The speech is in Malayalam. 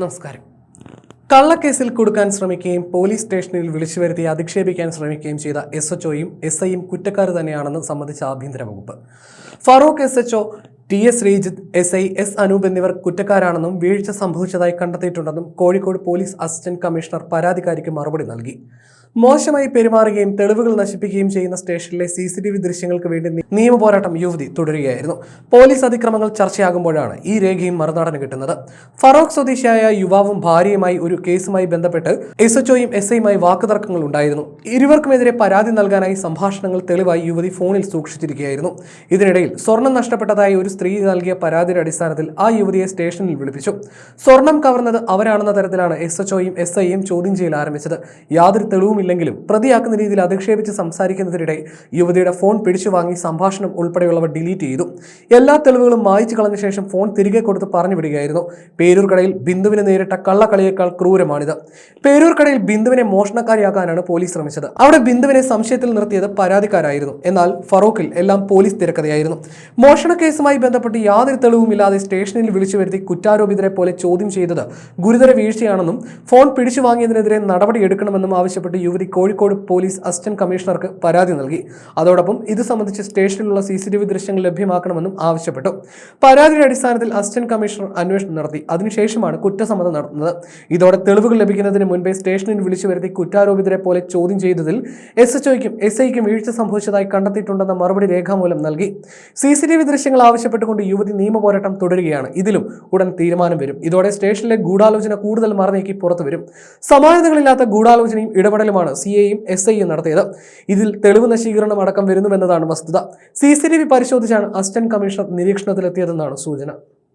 നമസ്കാരം. കള്ളക്കേസിൽ കൊടുക്കാൻ ശ്രമിക്കുകയും പോലീസ് സ്റ്റേഷനിൽ വിളിച്ചു വരുത്തി അധിക്ഷേപിക്കാൻ ശ്രമിക്കുകയും ചെയ്ത എസ് എച്ച് ഒയും എസ് ഐയും കുറ്റക്കാർ തന്നെയാണെന്ന് സംബന്ധിച്ച ആഭ്യന്തര വകുപ്പ്. Farooq S H O T S Sreejith S I S Anoop എന്നിവർ കുറ്റക്കാരാണെന്നും വീഴ്ച സംഭവിച്ചതായി കണ്ടെത്തിയിട്ടുണ്ടെന്നും കോഴിക്കോട് പോലീസ് അസിസ്റ്റന്റ് കമ്മീഷണർ പരാതിക്കാരിക്ക് മറുപടി നൽകി. മോശമായി പെരുമാറുകയും തെളിവുകൾ നശിപ്പിക്കുകയും ചെയ്യുന്ന സ്റ്റേഷനിലെ സി സി ടി വി ദൃശ്യങ്ങൾക്ക് വേണ്ടി നിയമപോരാട്ടം യുവതി തുടരുകയായിരുന്നു. പോലീസ് അതിക്രമങ്ങൾ ചർച്ചയാകുമ്പോഴാണ് ഈ രേഖയും മറുനാടന് കിട്ടുന്നത്. ഫറോക്ക് സ്വദേശിയായ യുവാവും ഭാര്യയുമായി ഒരു കേസുമായി ബന്ധപ്പെട്ട് എസ് എച്ച് ഒയും എസ് ഐയുമായി വാക്കുതർക്കങ്ങൾ ഉണ്ടായിരുന്നു. ഇരുവർക്കുമെതിരെ പരാതി നൽകാനായി സംഭാഷണങ്ങൾ തെളിവായി യുവതി ഫോണിൽ സൂക്ഷിച്ചിരിക്കുകയായിരുന്നു. ഇതിനിടയിൽ സ്വർണം നഷ്ടപ്പെട്ടതായി ഒരു സ്ത്രീ നൽകിയ പരാതിയുടെ അടിസ്ഥാനത്തിൽ ആ യുവതിയെ സ്റ്റേഷനിൽ വിളിപ്പിച്ചു. സ്വർണം കവർന്നത് അവരാണെന്ന തരത്തിലാണ് എസ് എച്ച് ഒയും എസ് ഐയും ചോദ്യം ചെയ്യൽ ആരംഭിച്ചത്. യാതൊരു തെളിവുമില്ലെങ്കിലും പ്രതിയാക്കുന്ന രീതിയിൽ അധിക്ഷേപിച്ച് സംസാരിക്കുന്നതിനിടെ യുവതിയുടെ ഫോൺ പിടിച്ചു വാങ്ങി സംഭാഷണം ഉൾപ്പെടെയുള്ളവ ഡിലീറ്റ് ചെയ്തു. എല്ലാ തെളിവുകളും മായ്ച്ചു കളഞ്ഞ ശേഷം ഫോൺ തിരികെ കൊടുത്ത് പറഞ്ഞു വിടുകയായിരുന്നു. പേരൂർക്കടയിൽ ബിന്ദുവിനെ നേരിട്ട കള്ളക്കളിയേക്കാൾ ക്രൂരമാണിത്. പേരൂർക്കടയിൽ ബിന്ദുവിനെ മോഷണക്കാരിയാക്കാനാണ് പോലീസ് ശ്രമിച്ചത്. അവിടെ ബിന്ദുവിനെ സംശയത്തിൽ നിർത്തിയത് പരാതിക്കാരായിരുന്നു. എന്നാൽ ഫറൂഖിൽ എല്ലാം പോലീസ് തിരക്കഥയായിരുന്നു. മോഷണ കേസുമായി ബന്ധപ്പെട്ട് യാതൊരു തെളിവുമില്ലാതെ സ്റ്റേഷനിൽ വിളിച്ചു വരുത്തി കുറ്റാരോപിതരെ പോലെ ചോദ്യം ചെയ്തത് ഗുരുതര വീഴ്ചയാണെന്നും ഫോൺ പിടിച്ചു വാങ്ങിയതിനെതിരെ നടപടിയെടുക്കണമെന്നും ആവശ്യപ്പെട്ട് യുവതി കോഴിക്കോട് പോലീസ് അസിസ്റ്റന്റ് കമ്മീഷണർക്ക് പരാതി നൽകി. അതോടൊപ്പം ഇത് സംബന്ധിച്ച് സ്റ്റേഷനിലുള്ള സി ദൃശ്യങ്ങൾ ലഭ്യമാക്കണമെന്നും ആവശ്യപ്പെട്ടു. പരാതിയുടെ അടിസ്ഥാനത്തിൽ അസിസ്റ്റന്റ് കമ്മീഷണർ അന്വേഷണം നടത്തി. അതിനുശേഷമാണ് കുറ്റസമ്മതം നടത്തുന്നത് ഇതോടെ തെളിവുകൾ ലഭിക്കുന്നതിന് മുൻപേ സ്റ്റേഷനിൽ വിളിച്ചു വരുത്തി കുറ്റാരോപിതരെ പോലെ ചോദ്യം ചെയ്തതിൽ എസ് എച്ച് ഒയ്ക്കും എസ് ഐക്കും വീഴ്ച സംഭവിച്ചതായി കണ്ടെത്തിയിട്ടുണ്ടെന്ന മറുപടി രേഖാമൂലം നൽകി. സി സി ടി വി ദൃശ്യങ്ങൾ ആവശ്യപ്പെട്ടുകൊണ്ട് യുവതി നിയമപോരാട്ടം തുടരുകയാണ്. ഇതിലും ഉടൻ തീരുമാനം വരും. ഇതോടെ സ്റ്റേഷനിലെ ഗൂഢാലോചന കൂടുതൽ മറന്നേക്കി പുറത്തു വരും. സമാനതകളില്ലാത്ത ഗൂഢാലോചനയും ഇടപെടലുമാണ് സി എയും എസ് ഐയും നടത്തിയത്. ഇതിൽ തെളിവ് നശീകരണം അടക്കം വരുന്നുവെന്നതാണ് വസ്തുത. സി സി ടി വി പരിശോധിച്ചാണ് അസിസ്റ്റന്റ് കമ്മീഷണർ നിരീക്ഷണത്തിലെത്തിയതെന്നാണ് സൂചന.